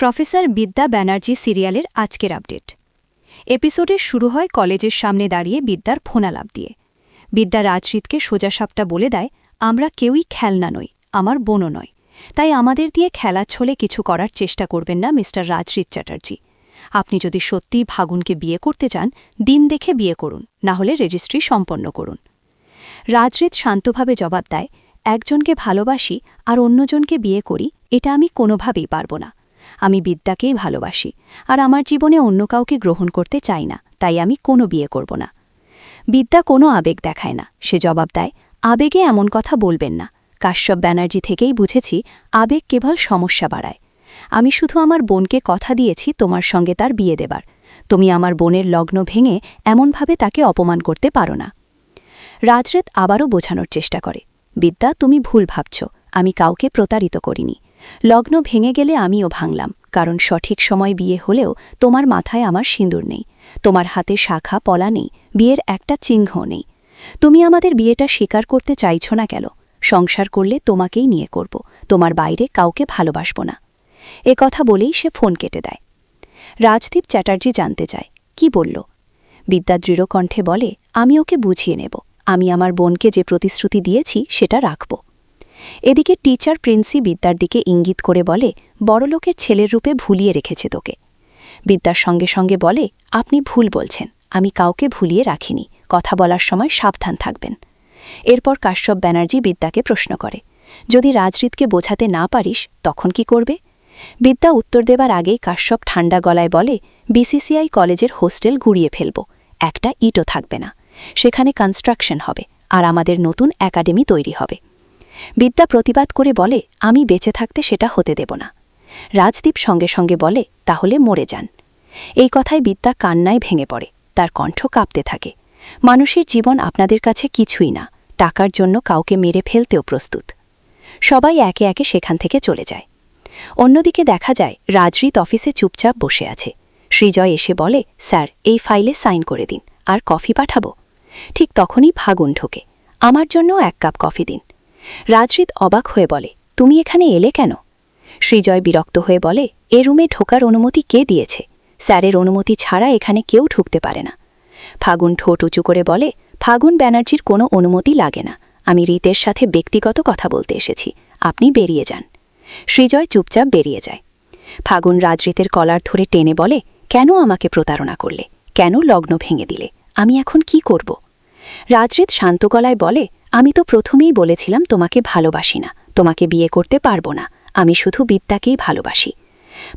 Professor বিদ্যা ব্যানার্জি সিরিয়ালের আজকের আপডেট। এপিসোডের শুরু হয় কলেজের সামনে দাঁড়িয়ে বিদ্যার ফোনালাপ দিয়ে। বিদ্যা রাজরিতকে সোজাসাপটা বলে দেয়, আমরা কেউই খেলনা নই, আমার বোনও নয়। তাই আমাদের দিয়ে খেলা ছলে কিছু করার চেষ্টা করবেন না মিস্টার রাজরিত চ্যাটার্জি। আপনি যদি সত্যিই ভাগুনকে বিয়ে করতে চান, দিন দেখে বিয়ে করুন, না হলে রেজিস্ট্রি সম্পন্ন করুন। রাজরিত শান্তভাবে জবাব দেয়, একজনকে ভালোবাসি আর অন্যজনকে বিয়ে করি, এটা আমি কোনোভাবেই পারব না। আমি বিদ্যাকেই ভালোবাসি, আর আমার জীবনে অন্য কাউকে গ্রহণ করতে চাই না, তাই আমি কোনো বিয়ে করব না। বিদ্যা কোনো আবেগ দেখায় না, সে জবাব দেয়, আবেগে এমন কথা বলবেন না। কাশ্যপ ব্যানার্জি থেকেই বুঝেছি, আবেগ কেবল সমস্যা বাড়ায়। আমি শুধু আমার বোনকে কথা দিয়েছি তোমার সঙ্গে তার বিয়ে দেবার। তুমি আমার বোনের লগ্ন ভেঙে এমনভাবে তাকে অপমান করতে পারো না। রাজরেত আবারও বোঝানোর চেষ্টা করে, বিদ্যা তুমি ভুল ভাবছ, আমি কাউকে প্রতারিত করিনি। লগ্ন ভেঙে গেলে আমিও ভাঙলাম, কারণ সঠিক সময় বিয়ে হলেও তোমার মাথায় আমার সিঁদুর নেই, তোমার হাতে শাখা পলা নেই, বিয়ের একটা চিহ্ন নেই। তুমি আমাদের বিয়েটা স্বীকার করতে চাইছ না কেন? সংসার করলে তোমাকেই নিয়ে করব, তোমার বাইরে কাউকে ভালোবাসব না। এ কথা বলেই সে ফোন কেটে দেয়। রাজদীপ চ্যাটার্জি জানতে চায়, কি বলল? বিদ্যা দৃঢ়কণ্ঠে বলে, আমি ওকে বুঝিয়ে নেব, আমি আমার বোনকে যে প্রতিশ্রুতি দিয়েছি সেটা রাখব। এদিকে টিচার প্রিন্সি বিদ্যার দিকে ইঙ্গিত করে বলে, বড়লোকের ছেলের রূপে ভুলিয়ে রেখেছে তোকে। বিদ্যার সঙ্গে সঙ্গে বলে, আপনি ভুল বলছেন, আমি কাউকে ভুলিয়ে রাখিনি, কথা বলার সময় সাবধান থাকবেন। এরপর কাশ্যপ ব্যানার্জি বিদ্যাকে প্রশ্ন করে, যদি রাজরিতকে বোঝাতে না পারিস, তখন কি করবে? বিদ্যা উত্তর দেবার আগেই কাশ্যপ ঠান্ডা গলায় বলে, বিসিসিআই কলেজের হোস্টেল গুড়িয়ে ফেলব, একটা ইটও থাকবে না। সেখানে কনস্ট্রাকশন হবে, আর আমাদের নতুন একাডেমি তৈরি হবে। বিদ্যা প্রতিবাদ করে বলে, আমি বেঁচে থাকতে সেটা হতে দেব না। রাজদীপ সঙ্গে সঙ্গে বলে, তাহলে মরে যান। এই কথায় বিদ্যা কান্নায় ভেঙে পড়ে, তার কণ্ঠ কাঁপতে থাকে। মানুষের জীবন আপনাদের কাছে কিছুই না, টাকার জন্য কাউকে মেরে ফেলতেও প্রস্তুত। সবাই একে একে সেখান থেকে চলে যায়। অন্যদিকে দেখা যায় রাজরিত অফিসে চুপচাপ বসে আছে। শ্রীজয় এসে বলে, স্যার, এই ফাইলে সাইন করে দিন, আর কফি পাঠাবো? ঠিক তখনই ফাগুন ঢোকে। আমার জন্য এক কাপ কফি দিন। রাজরিত অবাক হয়ে বলে, তুমি এখানে এলে কেন? শ্রীজয় বিরক্ত হয়ে বলে, এ রুমে ঢোকার অনুমতি কে দিয়েছে? স্যারের অনুমতি ছাড়া এখানে কেউ ঢুকতে পারে না। ফাগুন ঠোঁট উঁচু করে বলে, ফাগুন ব্যানার্জির কোনো অনুমতি লাগে না। আমি রীতের সাথে ব্যক্তিগত কথা বলতে এসেছি। আপনি বেরিয়ে যান। শ্রীজয় চুপচাপ বেরিয়ে যায়। ফাগুন রাজরিতের কলার ধরে টেনে বলে, কেন আমাকে প্রতারণা করলে? কেন লগ্ন ভেঙে দিলে? আমি এখন কি করব? রাজরিত শান্ত গলায় বলে আমি তো প্রথমেই বলেছিলাম তোমাকে ভালোবাসি না, তোমাকে বিয়ে করতে পারব না, আমি শুধু বিদ্যাকেই ভালোবাসি।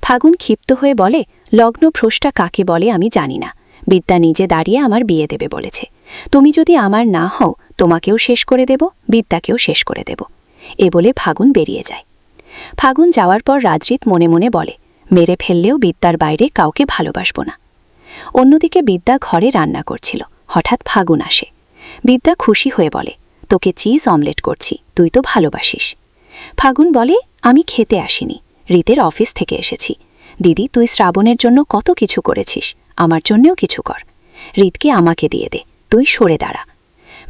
ফাগুন ক্ষিপ্ত হয়ে বলে, লগ্ন ভ্রষ্টা কাকে বলে আমি জানি না, বিদ্যা নিজে দাঁড়িয়ে আমার বিয়ে দেবে বলেছে। তুমি যদি আমার না হও, তোমাকেও শেষ করে দেব, বিদ্যাকেও শেষ করে দেব। এ বলে ফাগুন বেরিয়ে যায়। ফাগুন যাওয়ার পর রাজরিত মনে মনে বলে, মেরে ফেললেও বিদ্যার বাইরে কাউকে ভালোবাসব না। অন্যদিকে বিদ্যা ঘরে রান্না করছিল, হঠাৎ ফাগুন আসে। বিদ্যা খুশি হয়ে বলে তোকে চিজ অমলেট করছি, তুই তো ভালোবাসিস। ফাগুন বলে, আমি খেতে আসিনি, রীতের অফিস থেকে এসেছি। দিদি, তুই শ্রাবণের জন্য কত কিছু করেছিস, আমার জন্যেও কিছু কর। রীতকে আমাকে দিয়ে দে, তুই সরে দাঁড়া।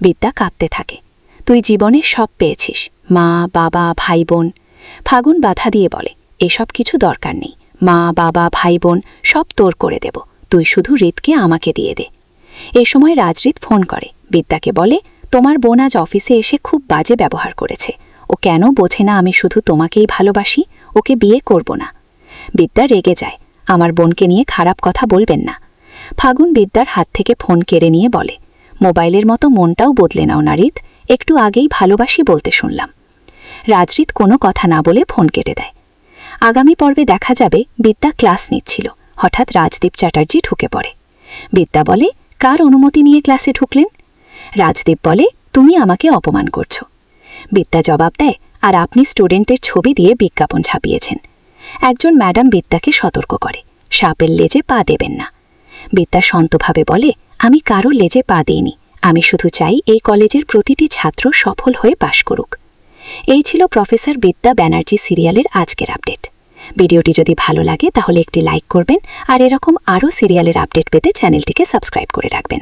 বিদ্যা কাঁদতে থাকে, তুই জীবনে সব পেয়েছিস, মা, বাবা ভাই বোন ফাগুন বাধা দিয়ে বলে, এসব কিছু দরকার নেই, মা, বাবা ভাই বোন সব তোর করে দেব, তুই শুধু রীতকে আমাকে দিয়ে দে। এ সময় রাজরিত ফোন করে, বিদ্যাকে বলে তোমার বোন আজ অফিসে এসে খুব বাজে ব্যবহার করেছে। ও কেন বোঝে না আমি শুধু তোমাকেই ভালোবাসি? ওকে বিয়ে করব না। বিদ্যা রেগে যায়। আমার বোনকে নিয়ে খারাপ কথা বলবেন না। ফাগুন বিদ্যার হাত থেকে ফোন কেড়ে নিয়ে বলে, মোবাইলের মতো মনটাও বদলে নাও নারিত একটু আগেই ভালোবাসি বলতে শুনলাম। রাজরিত কোনো কথা না বলে ফোন কেটে দেয়। আগামী পর্বে দেখা যাবে, বিদ্যা ক্লাস নিচ্ছিল। হঠাৎ রাজদীপ চ্যাটার্জি ঢুকে পড়ে। বিদ্যা বলে, কার অনুমতি নিয়ে ক্লাসে ঢুকলেন? রাজদীপ বলে, তুমি আমাকে অপমান করছ। বিদ্যা জবাব দেয়, আর আপনি স্টুডেন্টের ছবি দিয়ে বিজ্ঞাপন ছাপিয়েছেন। একজন ম্যাডাম বিদ্যাকে সতর্ক করে, সাপের লেজে পা দেবেন না। বিদ্যা সন্তভাবে বলে, আমি কারও লেজে পা দিইনি, আমি শুধু চাই এই কলেজের প্রতিটি ছাত্র সফল হয়ে পাশ করুক। এই ছিল প্রফেসর বিদ্যা ব্যানার্জি সিরিয়ালের আজকের আপডেট। ভিডিওটি যদি ভালো লাগে, তাহলে একটি লাইক করবেন, আর এরকম আরও সিরিয়ালের আপডেট পেতে চ্যানেলটিকে সাবস্ক্রাইব করে রাখবেন।